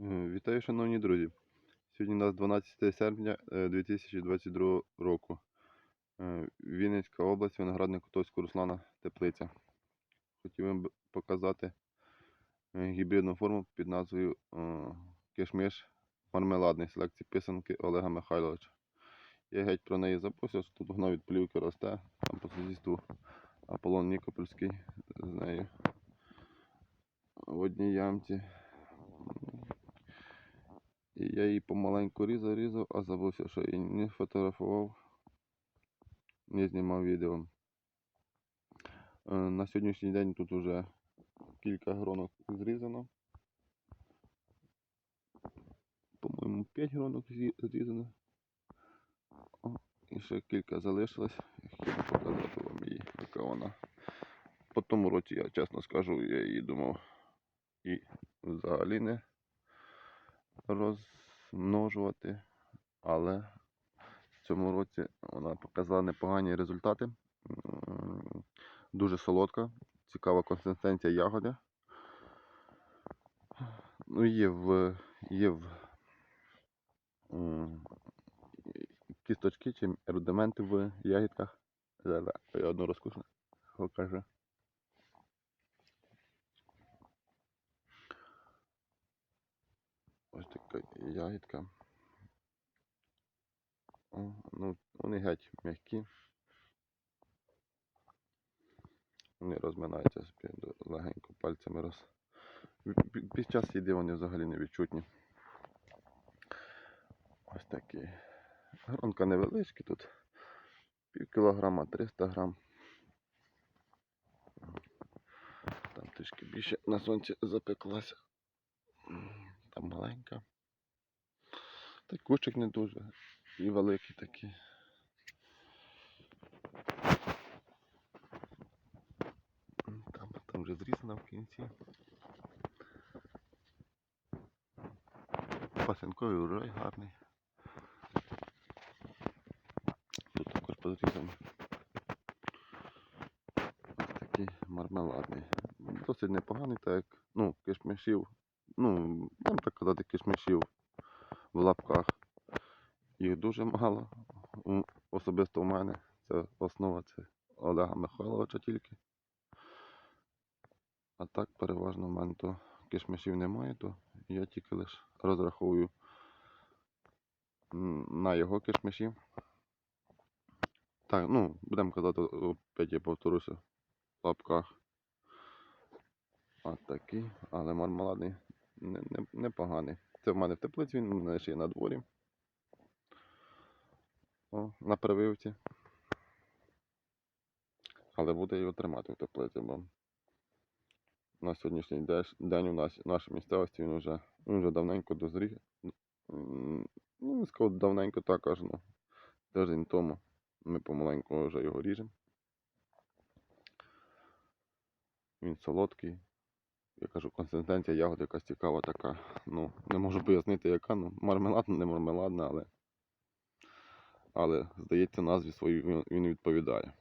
Е, Вітаю, шановні друзі. Сьогодні у нас 12 серпня е, 2022 року. Е, Вінницька область, виноградник Котовського Руслана Теплиця. Хотів вам показати е, гібридну форму під назвою е, кишмиш мармеладний селекції писанки Олега Михайловича. Я геть про неї що тут вона від плівки росте, там по сусідству Аполлон Нікопольський з нею в одній ямці. І я її помаленьку різав, різав, а забувся, що її не фотографував, не знімав відео. Е, На сьогоднішній день тут вже кілька гронок зрізано. По-моєму, 5 гронок зрізано. І ще кілька залишилось. Я показати вам її, яка вона. По тому році, я чесно скажу, я її думав і взагалі не розмножувати, але в цьому році вона показала непогані результати. Дуже солодка, цікава консистенція ягоди. Ну, є в, є в кісточки чи рудименти в ягідках. Зараз я одну розкушу, покажу. Ось така ягідка. О, ну, вони геть м'які. Вони розминаються легенько пальцями роз. Пі- пі- Під час їди вони взагалі не відчутні. Ось такі. Гронка невеличкі тут. Пів кілограма 300 грам. Там трішки більше на сонці запеклася. Там маленька. Та й кущик не дуже. І великий такий. Там, там вже зрізана в кінці. Пасенковий урожай гарний. Тут також позрізаний. Ось такий мармеладний. Досить непоганий, так як, ну, кишмишів, ну, будемо так казати, кишмишів в лапках. Їх дуже мало. Особисто у мене це основа це Олега Михайловича тільки. А так переважно в мене то кишмишів немає, то я тільки лише розраховую на його кишмиші. Так, ну, будемо казати, опять я повторюся, в лапках. От такий, але мармеладний не, не, непоганий. Це в мене в теплиці, він мене ще є на дворі. О, на прививці. Але буде його тримати в теплиці, бо на сьогоднішній день у нас в нашій місцевості він вже, він вже давненько дозрів. М, Ну, не скажу давненько так аж, ну, тиждень тому. Ми помаленьку вже його ріжемо. Він солодкий. Я кажу, консистенція ягод якась цікава така. Ну, не можу пояснити, яка, ну, мармеладна, не мармеладна, але. Але, здається, назві своїй він, відповідає.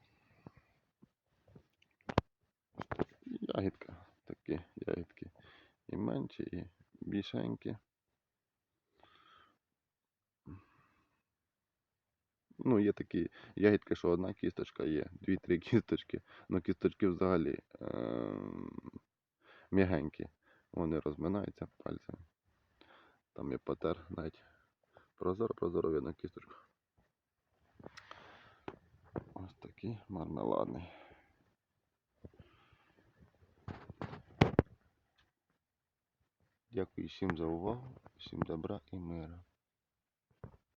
Ягідка. Такі ягідки. І менші, і більшенькі. Ну, є такі ягідки, що одна кісточка є, дві-три кісточки. Ну, кісточки взагалі ем, м'ягенькі. Вони розминаються пальцями. Там я потер навіть. Прозоро, прозоро видно кісточку. Ось такий мармеладний. Дякую всім за увагу, всім добра і мира.